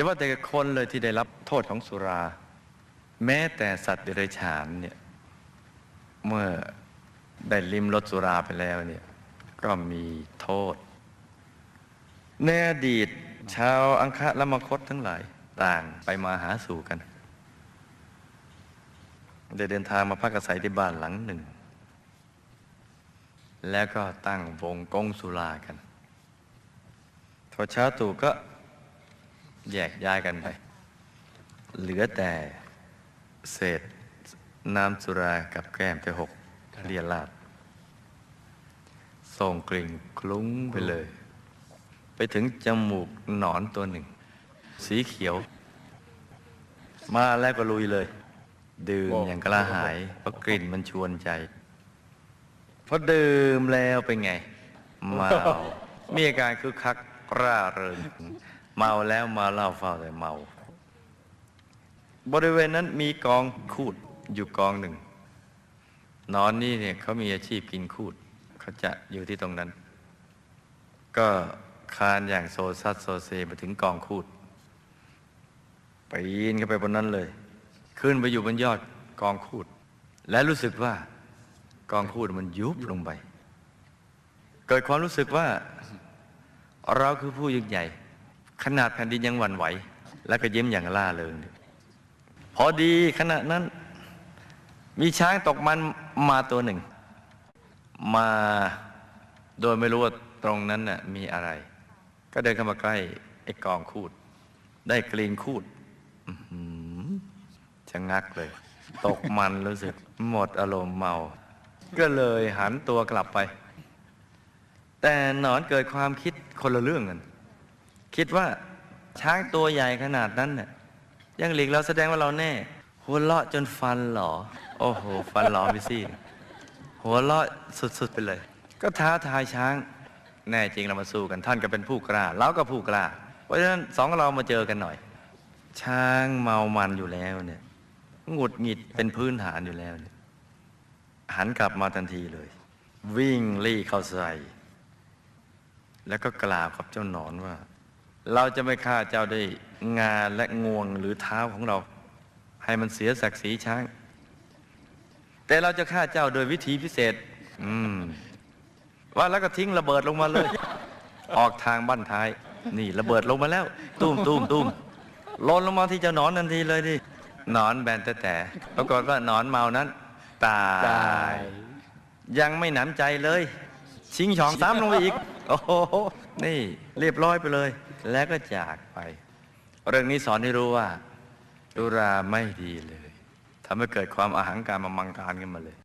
าว่าแต่คนเลยที่ได้รับโทษของสุรา แม้แต่สัตว์เดรัจฉานเนี่ยเมื่อได้ลิมรสสุราไปแล้วเนี่ยก็มีโทษ ในอดีตชาวอังคะละมคตทั้งหลายต่างไปมาหาสู่กันได้เดินทางมาพักอาศัยที่บ้านหลังหนึ่ง แล้วก็ตั้งวงกงสุรากันพอเช้าตู่ก็ แยกย้ายกันไป เหลือแต่เศษน้ำสุรากับแก้มไปหกเรียลาดส่งกลิ่นคลุ้งไปเลย ไปถึงจมูกหนอนตัวหนึ่ง สีเขียว มาแล้วก็ลุยเลย ดื่มอย่างกระหายเพราะกลิ่นมันชวนใจพอดื่มแล้วเป็นไงเมามีอาการคึกคักร่าเริง เมาแล้วมาเล่าเฝ้าแต่เมา บริเวณนั้นมีกองคูดอยู่กองหนึ่ง นอนนี่เนี่ยเขามีอาชีพกินคูดเขาจะอยู่ที่ตรงนั้น ก็คานอย่างโซซัดโซเซไปถึงกองคูดปีนเข้าไปบนนั้นเลย ขึ้นไปอยู่บนยอดกองคูด และรู้สึกว่ากองคูดมันยุบลงไป เกิดความรู้สึกว่า เราคือผู้ยิ่งใหญ่ ขนาดแผ่นดินยังหวั่นไหว แล้วก็ยิ้มอย่างล่าเริงพอดีขณะนั้น มีช้างตกมันมาตัวหนึ่ง มาโดยไม่รู้ว่าตรงนั้นน่ะมีอะไร ก็เดินเข้ามาใกล้ไอ้กองคูด ได้กลิ่นคูดชะงักเลย ตกมันรู้สึก หมดอารมณ์เมา ก็เลยหันตัวกลับไป แต่หนอนเกิดความคิดคนละเรื่องกัน คิดว่าช้างตัวใหญ่ขนาดนั้นเนี่ยยังหลีกเราแสดงว่าเราแน่ หัวเราะจนฟันหลอ โอ้โห ฟันหลอไปสิหัวเราะสุด ๆ ไปเลย ก็ท้าทายช้าง แน่จริงเรามาสู้กันท่านก็เป็นผู้กล้าเราก็ผู้กล้า เพราะฉะนั้นสองเรามาเจอกันหน่อย ช้างเมามันอยู่แล้วเนี่ยหงุดหงิดเป็นพื้นฐานอยู่แล้วเนี่ยหันกลับมาทันทีเลย วิ่งรี่เข้าใส่แล้วก็กล่าวกับเจ้าหนอนว่า เราจะไม่ฆ่าเจ้าด้วยงาและงวงหรือเท้าของเรา ให้มันเสียศักดิ์ศรีช้าง แต่เราจะฆ่าเจ้าโดยวิธีพิเศษ อืม ว่าแล้วก็ทิ้งระเบิดลงมาเลย ออกทางบ้านท้าย นี่ระเบิดลงมาแล้ว ตุ้มตุ้มตุ้มล่นลงมาที่เจ้าหนอนทันทีเลยดิหนอนแบนแต่แต่ปรากฏว่าหนอนเมานั้นตายตาย ยังไม่หนำใจเลย ชิงช่องซ้ำลงไปอีก โอ้โห นี่เรียบร้อยไปเลย แล้วก็จากไป เรื่องนี้สอนให้รู้ว่า สุราไม่ดีเลยทำให้เกิดความอาหังการมามังการขึ้นมาเลย